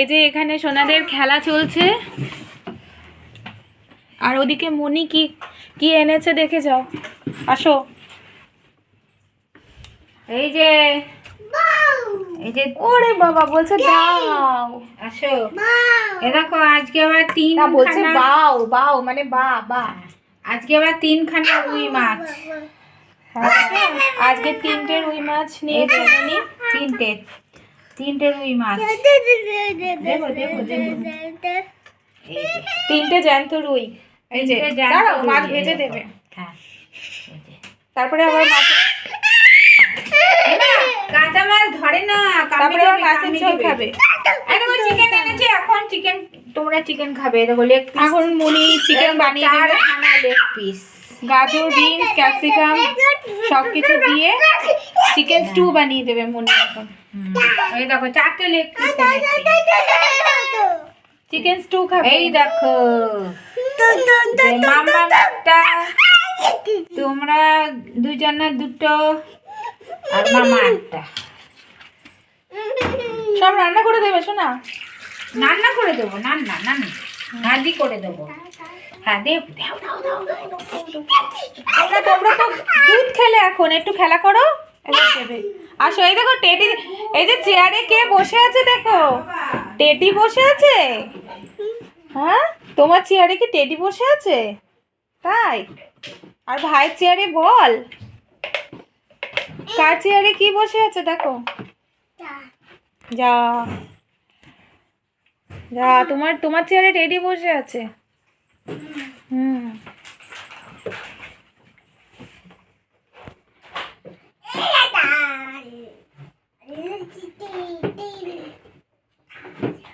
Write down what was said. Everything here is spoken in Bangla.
এই যে এখানে সোনাদের খেলা চলছে। আর ওদিকে মনি কি কি এনেছে দেখে যাও। আসো। এই যে এই যে ওরে বাবা বলছে দাও। আসো। এ দেখো আজকে আবার তিন বলছে বাও বাও মানে বা বা। আজকে আবার তিনখানা রুই মাছ। হ্যাঁ, আজকে তিনটে রুই মাছ নিয়েছে মনি। তিনটে। তিনটে রুই মাছ। তিনটে জ্যান্ত রুই। এই যে দাঁড়াও মাছ ভেজে দেবে। হ্যাঁ। তারপরে আবার মাছ কাঁচা মাছ ধরে না তারপরে আবার দেবে, মাছের ঝোল খাবে। দেখো চিকেন এনেছে এখন চিকেন তোমরা চিকেন খাবে। দেখো লেগ পিস এখন মুনি চিকেন বানিয়ে দেবে। লেগ পিস গাজর বিনস ক্যাপসিকাম সব কিছু দিয়ে চিকেন স্টু বানিয়ে দেবে মনে এখন। এই দেখো চারটে লেগ পিস চিকেন স্টু খাবে। এই দেখো। মামা একটা তোমরা দুজনের দুটো আর মামা একটা। সব রান্না করে দেবে শোনা রান্না করে দেবো রান্না রান্না ভাজি করে দেবো। হ্যাঁ দেব দাও দাও দাও দাও, দাও, দাও, দাও। তোমরা তো দুধ খেলে এখন একটু খেলা করো। আসো, এই দেখো টেডি, এই যে চেয়ারে কে বসে আছে দেখো? টেডি বসে আছে? হ্যাঁ? তোমার চেয়ারে কি টেডি বসে আছে? তাই? আর ভাইয়ের চেয়ারে বল। কার চেয়ারে কি বসে আছে দেখো? যা। যা, তোমার তোমার চেয়ারে টেডি বসে আছে। হুম। Happy day.